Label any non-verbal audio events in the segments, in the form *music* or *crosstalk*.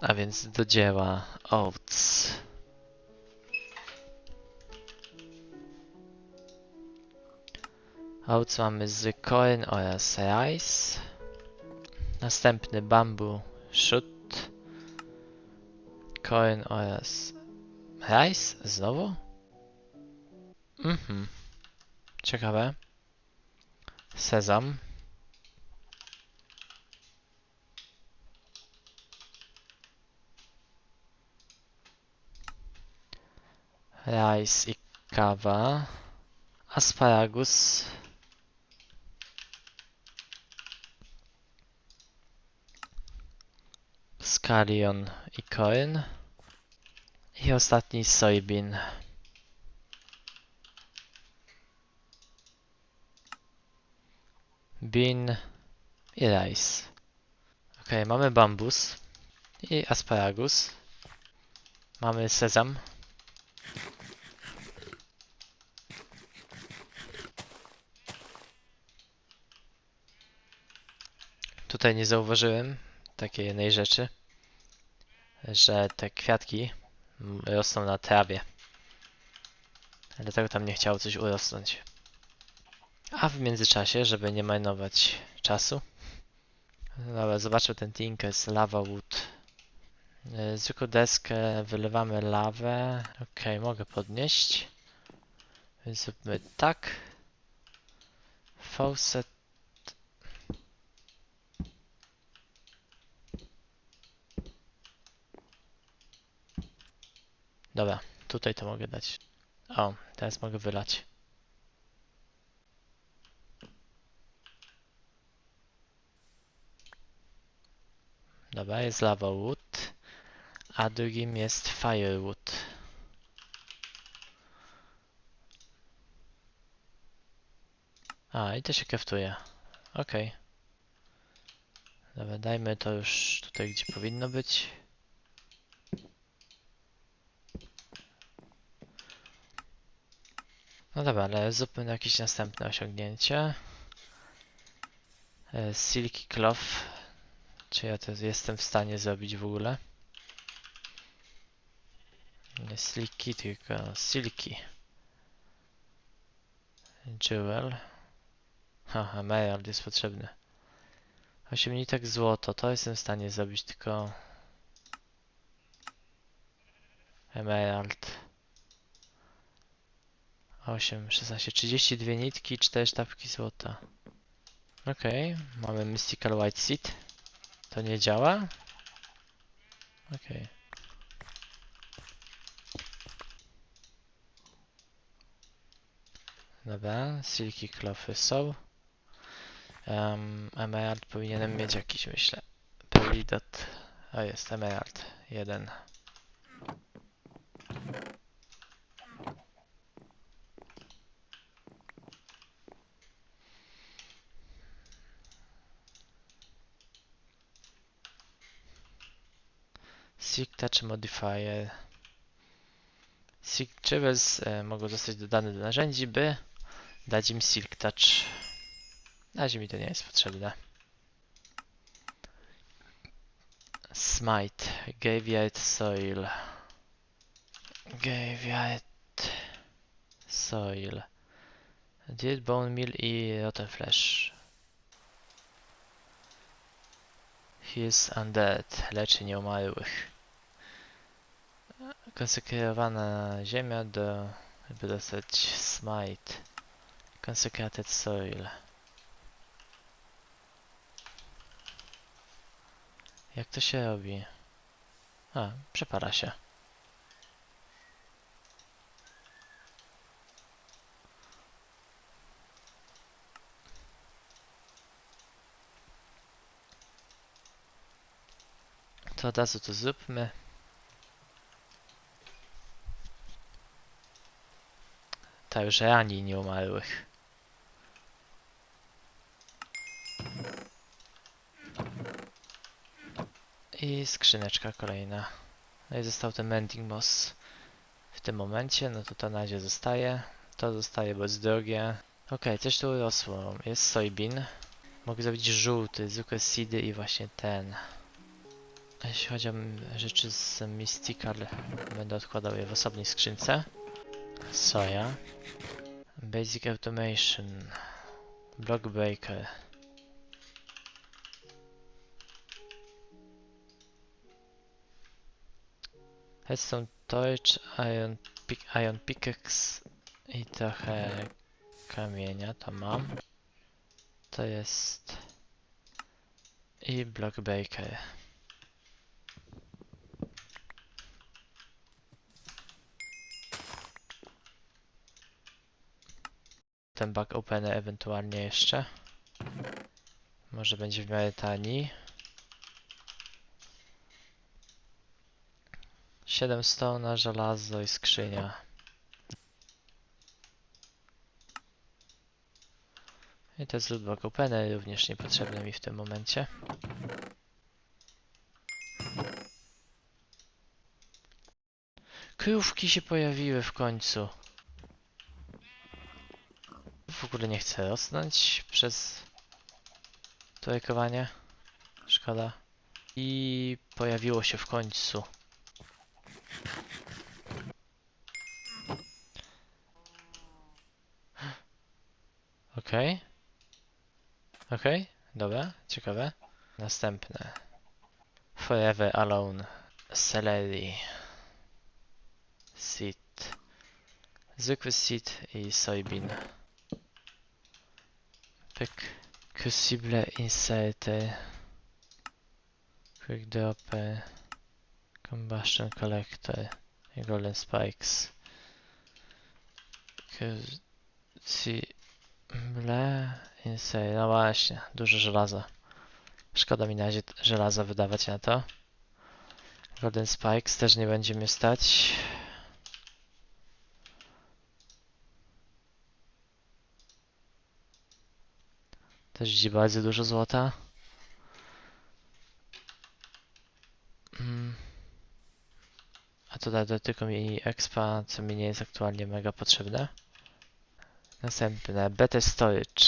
A więc do dzieła oats. Oats mamy z corn oraz rice. Następny bambu shoot. Corn oraz rice? Znowu? Mhm. Ciekawe. Sezam. Rice i kawa. Asparagus. Scallion i corn. I ostatni soybean. Bean i rice. Ok, mamy bambus i asparagus. Mamy sezam. Tutaj nie zauważyłem takiej jednej rzeczy, że te kwiatki rosną na trawie. Dlatego tam nie chciało coś urosnąć. A w międzyczasie, żeby nie marnować czasu, dobra, zobaczmy ten Tinkers Lava Wood. E, Zwykłą deskę wylewamy lawę. Ok, mogę podnieść. Zróbmy tak. Faucet. Dobra, tutaj to mogę dać. O, teraz mogę wylać. Dobra, jest lava wood, a drugim jest firewood. A, i to się kraftuje. Okej. Dobra, dajmy to już tutaj, gdzie powinno być. No dobra, ale zróbmy jakieś następne osiągnięcie. E, Silky Cloth. Czy ja to jestem w stanie zrobić w ogóle? Nie Silky, tylko Silky. Jewel. Ha, emerald jest potrzebny. 8 nitek złoto, to jestem w stanie zrobić, tylko... Emerald. 8, 16, 32 nitki, 4 sztabki złota. Okej, mamy Mystical White Seed. To nie działa? Okej. Dobra, Silky Clothy są. Um, Emerald powinienem mieć jakiś, myślę. Peridot. O, jest Emerald. Jeden. Silk Touch Modifier. Silk Jewels e, mogą zostać dodane do narzędzi, by dać im Silk Touch. Na razie mi to nie jest potrzebne. Smite. Graveyard Soil. Graveyard Soil. Dirt Bone Meal i Rotten Flesh. Heals Undead. Leczy nieumarłych. Konsekrowana ziemia do... by dostać Smite. Consecrated Soil. Jak to się robi? A, przepala się. To od razu to zróbmy. Ta już rani nieumarłych. I skrzyneczka kolejna. No i został ten Mending Moss w tym momencie, no to to na razie zostaje. To zostaje, bo jest drogie. Okej, coś tu urosło. Jest soybean. Mogę zrobić żółty, zwykłe seedy i właśnie ten. A jeśli chodzi o rzeczy z Mystical, będę odkładał je w osobnej skrzynce. Soja. Basic Automation. Block Breaker. Headstone Torch, Iron, pick, iron Pickaxe i trochę kamienia, to mam. To jest... I Block Breaker. Ten bug opener ewentualnie jeszcze. Może będzie w miarę tani. 7 stona, żelazo i skrzynia. I to jest lootbox opener, również niepotrzebny mi w tym momencie. Krówki się pojawiły w końcu. Ogóle nie chcę rosnąć przez trojkowanie. Szkoda. I pojawiło się w końcu. Okej. Okej, dobra, ciekawe. Następne. Forever Alone. Celery. Seed. Zwykły seed i soybean. Pyk. Crucible inserter. Quick dropper. Combustion collector. Golden spikes. Crucible inserter. No właśnie, dużo żelaza. Szkoda mi na razie żelaza wydawać na to. Golden spikes też nie będzie mnie stać. Też idzie bardzo dużo złota. Mm. A to da tylko mi expa, co mi nie jest aktualnie mega potrzebne. Następne, BT Storage.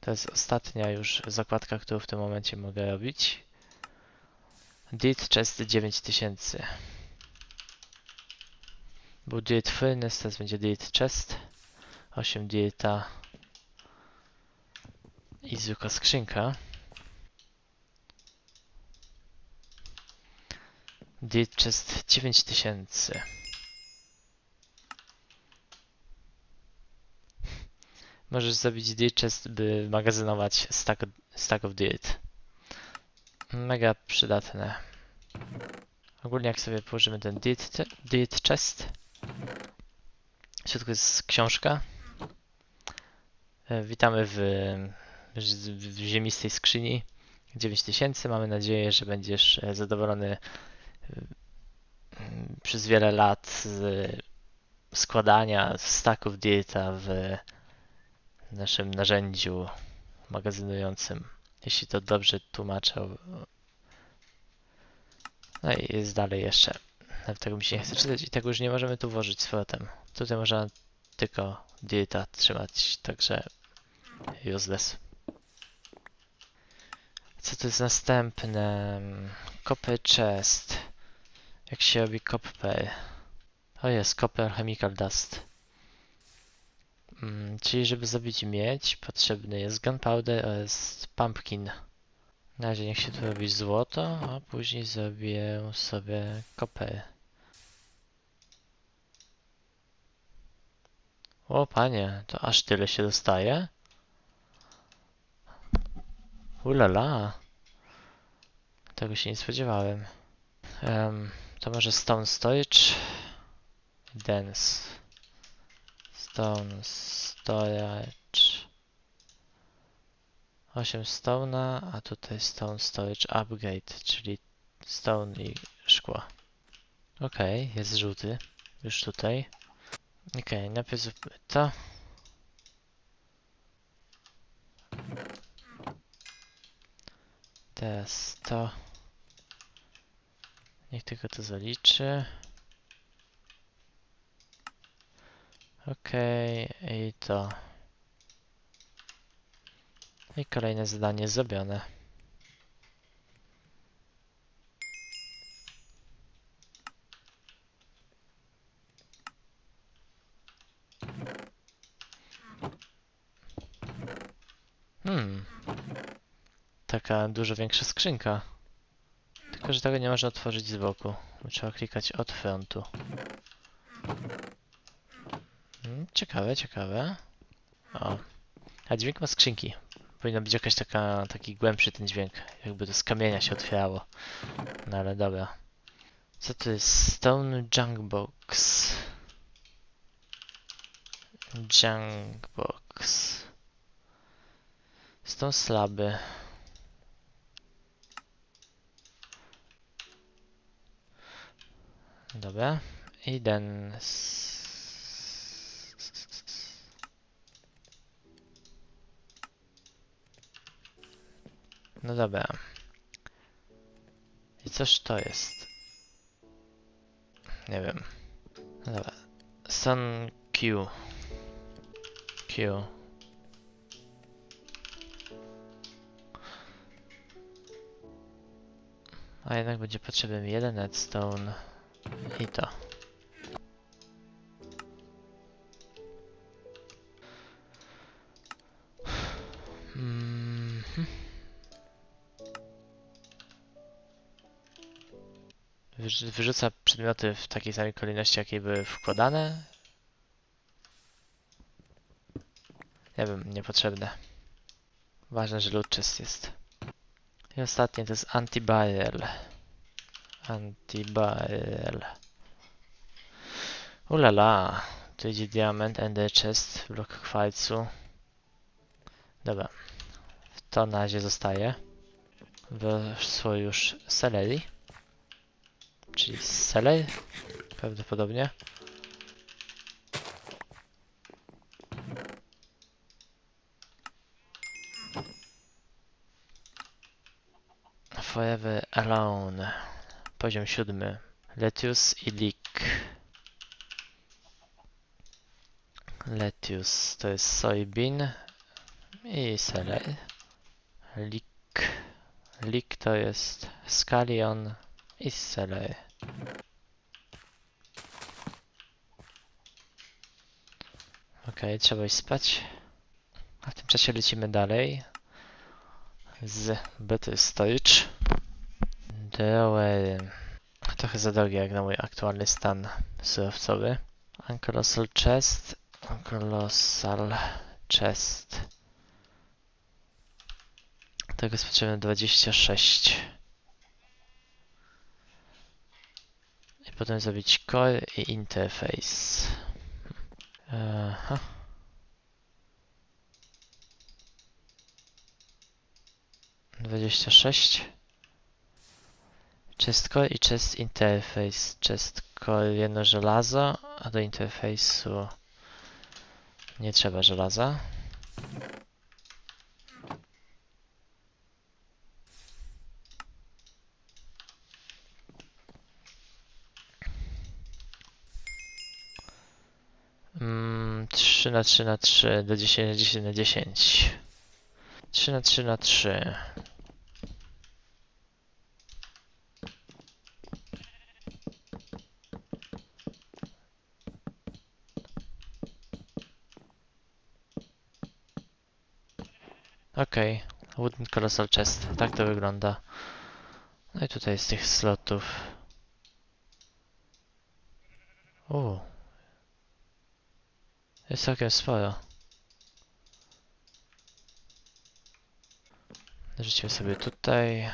To jest ostatnia już zakładka, którą w tym momencie mogę robić. Deed Chest 9000. Był Deed Furnace, teraz będzie Deed Chest. 8 Deeta. I zwykła skrzynka. Deed Chest 9000. Możesz zrobić Deed Chest, by magazynować stack, stack of Deed. Mega przydatne. Ogólnie jak sobie położymy ten Deed, Chest. W środku jest książka. E, Witamy w, w, ziemistej skrzyni 9000. Mamy nadzieję, że będziesz e, zadowolony e, przez wiele lat z składania stacków dieta w naszym narzędziu magazynującym. Jeśli to dobrze tłumaczę. No i jest dalej jeszcze. Nawet tego mi się nie chce czytać i tego już nie możemy tu włożyć z powrotem. Tutaj można tylko dieta trzymać, także useless. Co to jest następne? Copper chest. Jak się robi copper? O jest, copper chemical dust. Mm, czyli żeby zrobić miedź, potrzebny jest gunpowder oraz pumpkin. Na razie niech się tu robi złoto, a później zrobię sobie copper. O panie, to aż tyle się dostaje? Ulala. Tego się nie spodziewałem. Em, to może stone storage? Dense. Stone storage. 8 stone'a, a tutaj stone storage upgrade, czyli stone i szkło. Okej, jest żółty. Już tutaj. Okej, najpierw zróbmy to. Teraz to. Niech tylko to zaliczy. Okej, okay, i to. I kolejne zadanie zrobione. Hmm. Taka dużo większa skrzynka. Tylko, że tego nie można otworzyć z boku. Trzeba klikać od frontu. Hmm, ciekawe, ciekawe. O. A dźwięk ma skrzynki. Powinna być jakaś taka, taki głębszy ten dźwięk. Jakby to z kamienia się otwierało. No ale dobra. Co to jest? Stone Junk Box. Junk Box. Stone slaby. Dobra. I ten... No dobra. I coż to jest? Nie wiem. No dobra. Sun Q. Q. A jednak będzie potrzebny jeden redstone i to. Mhm. Wyrzu- Wyrzuca przedmioty w takiej samej kolejności, jakiej były wkładane. Nie wiem, niepotrzebne. Ważne, że czysty jest. I ostatnie to jest anti-barrel. Anti-barrel. Ulala. Tu idzie diament, ender chest, blok kwajcu. Dobra. To na razie zostaje. Weszło już celery. Czyli celery? Prawdopodobnie. Forever Alone. Poziom siódmy. Lettuce i leek. Lettuce to jest soybean i celery. Leek. Leek to jest scallion i celery. Okej, trzeba iść spać. A w tym czasie lecimy dalej z Better Storage. Drawer. Trochę za drogie jak na mój aktualny stan surowcowy. Ankylosal Chest. Ankylosal Chest. Tego jest potrzebne 26. I potem zrobić core i interface. Aha. Dwadzieścia sześć. Chest core i chest interface. Chest core jedno żelazo, a do interfejsu nie trzeba żelaza. Mm, 3 na 3 na 3 do 10 na 10 na 10. 3 na 3 na 3. Okej, Wooden Colossal Chest, tak to wygląda. No i tutaj z tych slotów. O. Jest całkiem sporo. Rzucimy sobie tutaj.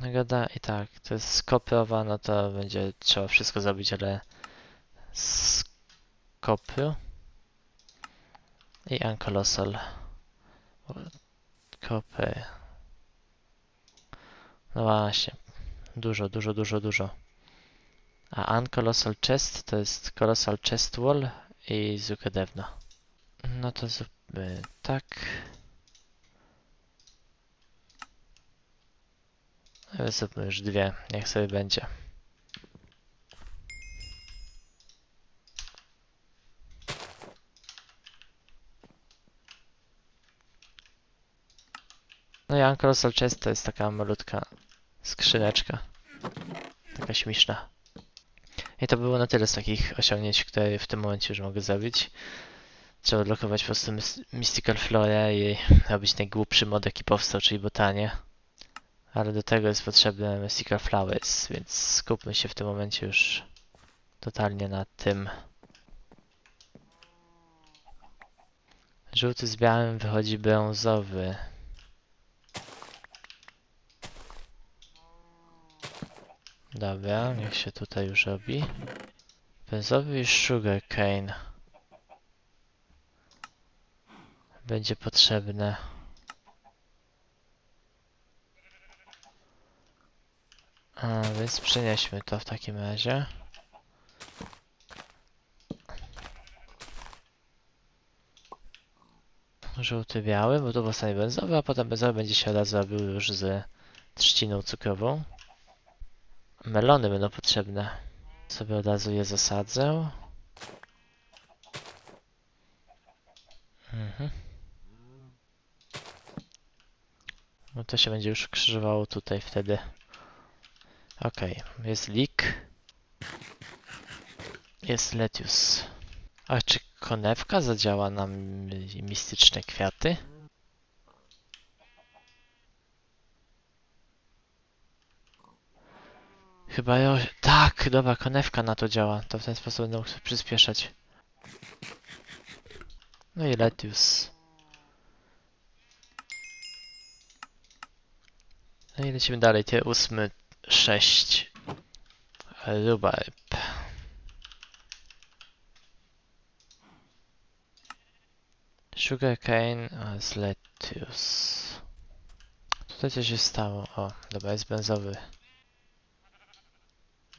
Nagada i tak, to jest skoprowa, no to będzie trzeba wszystko zrobić, ale z kopru i Ankylosal. Kopy. No właśnie. Dużo, dużo, dużo, dużo. A Uncolossal Chest to jest Colossal Chest Wall i zwykłe drewno. No to zróbmy tak. Zróbmy już dwie, niech sobie będzie. No i Uncolossal Chest to jest taka malutka skrzyneczka. Taka śmieszna. I to było na tyle z takich osiągnięć, które w tym momencie już mogę zrobić. Trzeba odlokować po prostu Mys- Mystical Flora i robić najgłupszy mod jaki powstał, czyli botanie. Ale do tego jest potrzebne Mystical Flowers, więc skupmy się w tym momencie już totalnie na tym. Żółty z białym wychodzi brązowy. Dobra, niech się tutaj już robi. Brązowy i sugarcane. Będzie potrzebne. A, więc przenieśmy to w takim razie. Żółty, biały, bo to powstanie benzowy, a potem benzowy będzie się raz robił już z trzciną cukrową. Melony będą potrzebne. Sobie od razu je zasadzę. Mhm. No to się będzie już krzyżowało tutaj wtedy. Okej, jest leek. Jest lettuce. A czy konewka zadziała na mi- mistyczne kwiaty? Chyba ja... Tak, dobra, konewka na to działa. To w ten sposób będę mógł przyspieszać. No i lettuce. No i lecimy dalej. Tie ósmy, sześć. Rhubarb. Sugarcane z lettuce. Tutaj coś się stało. O, dobra, jest benzowy.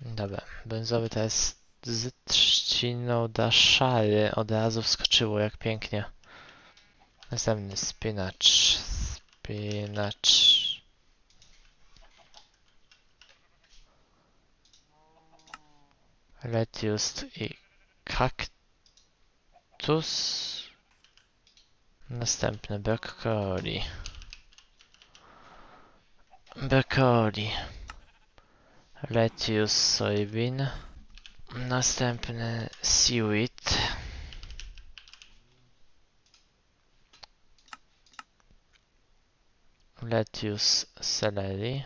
Dobra, benzowy to jest z trzciną da szary. Od razu wskoczyło, jak pięknie. Następny spinacz. Spinacz. Lettuce i kaktus. Następny broccoli. Broccoli. Lettuce, soybean. Następny seaweed. Lettuce, celery.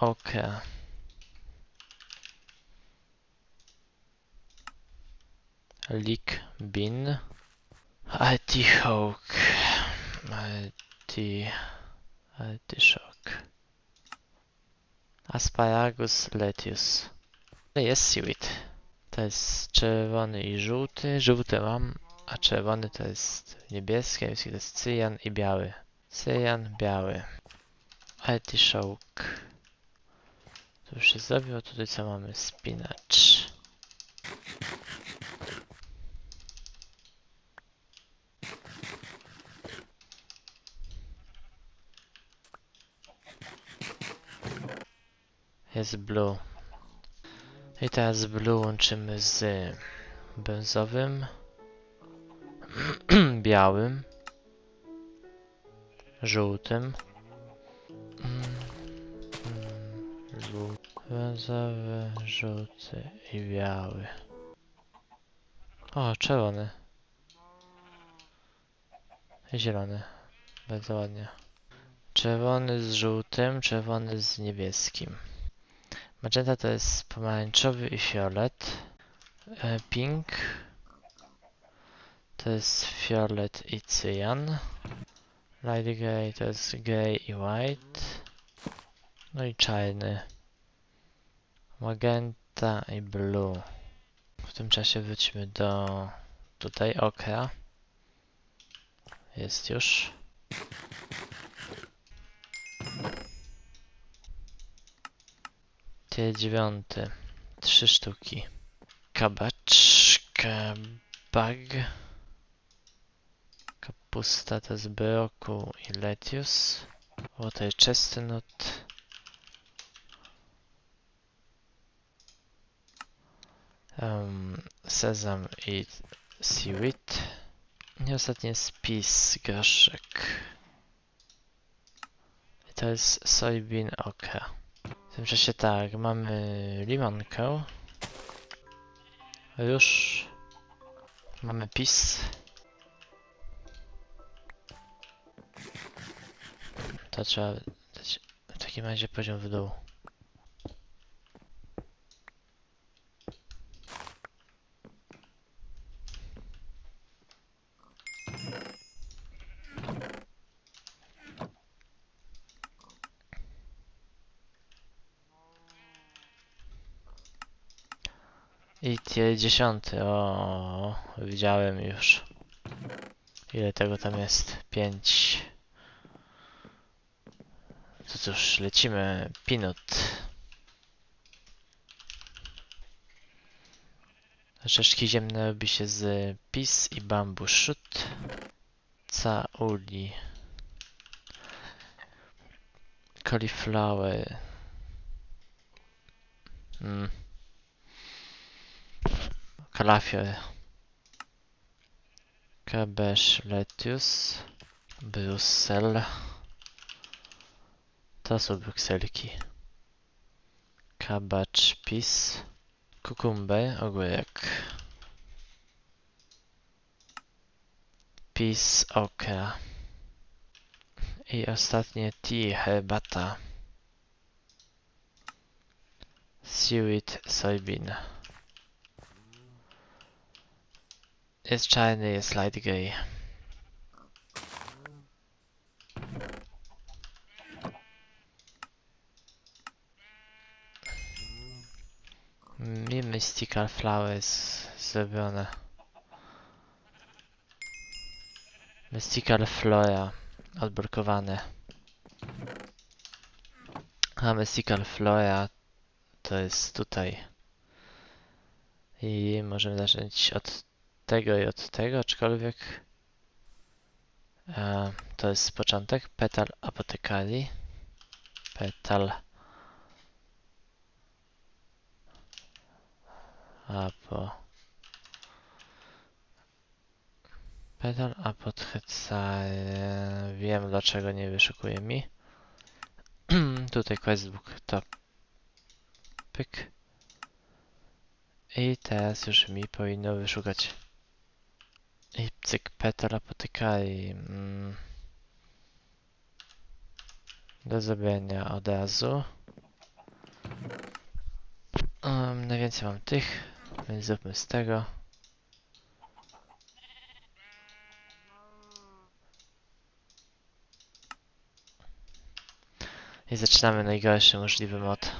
Okra. Leek, bean. Artichoke. Arti... Artichoke. Asparagus, lettuce. No Jest seaweed. To jest czerwony i żółty. Żółty mam, a czerwony to jest niebieski, a niebieski to jest cyjan i biały. Cyjan, biały. Artichoke. To już się zrobiło. Tutaj co mamy? Spinach. Jest blue. I teraz blue łączymy z brązowym, *clears throat* białym, żółtym. Żół- Brązowy, żółty i biały. O, czerwony. Zielony. Bardzo ładnie. Czerwony z żółtym, czerwony z niebieskim. Magenta to jest pomarańczowy i fiolet. E, Pink to jest fiolet i cyjan. Light grey to jest grey i white. No i czarny. Magenta i blue. W tym czasie wróćmy do tutaj okra. Jest już. Dziewiąty. Trzy sztuki. Kabacz, kabag. Kapusta to jest broku i lettuce. Water chestnut. Um, sezam i seaweed. I ostatni jest pis, groszek. I to jest soybean okra. W tym czasie tak, mamy limonkę. Już mamy pis. To trzeba dać w takim razie poziom w dół. I tier dziesiąty, o, widziałem już. Ile tego tam jest? Pięć. To cóż, lecimy. Pinut. Rzeczki ziemne robi się z pis i bamboo shoot. Cauli. Cauliflower. Mm. Kalafior. Cabbage lettuce. Brussel. To są brukselki. Kabacz, pis. Kukumber, ogórek. Pis, okra. I ostatnie tea, herbata. Seaweed, soybean. Jest czarny, jest light grey. Mi Mystical Flowers zrobione. Mystical Flora odblokowane. A Mystical Flora to jest tutaj. I możemy zacząć od tego i od tego, aczkolwiek e, to jest początek. Petal Apothecary. Petal Apo. Pedal Apothecary. Wiem dlaczego nie wyszukuje mi. *clears throat* Tutaj questbook to pyk. I teraz już mi powinno wyszukać. I cyk, Petal Apothecary. Mm. Do zrobienia od razu. Um, najwięcej mam tych, więc zróbmy z tego. I zaczynamy najgorszy możliwy mod.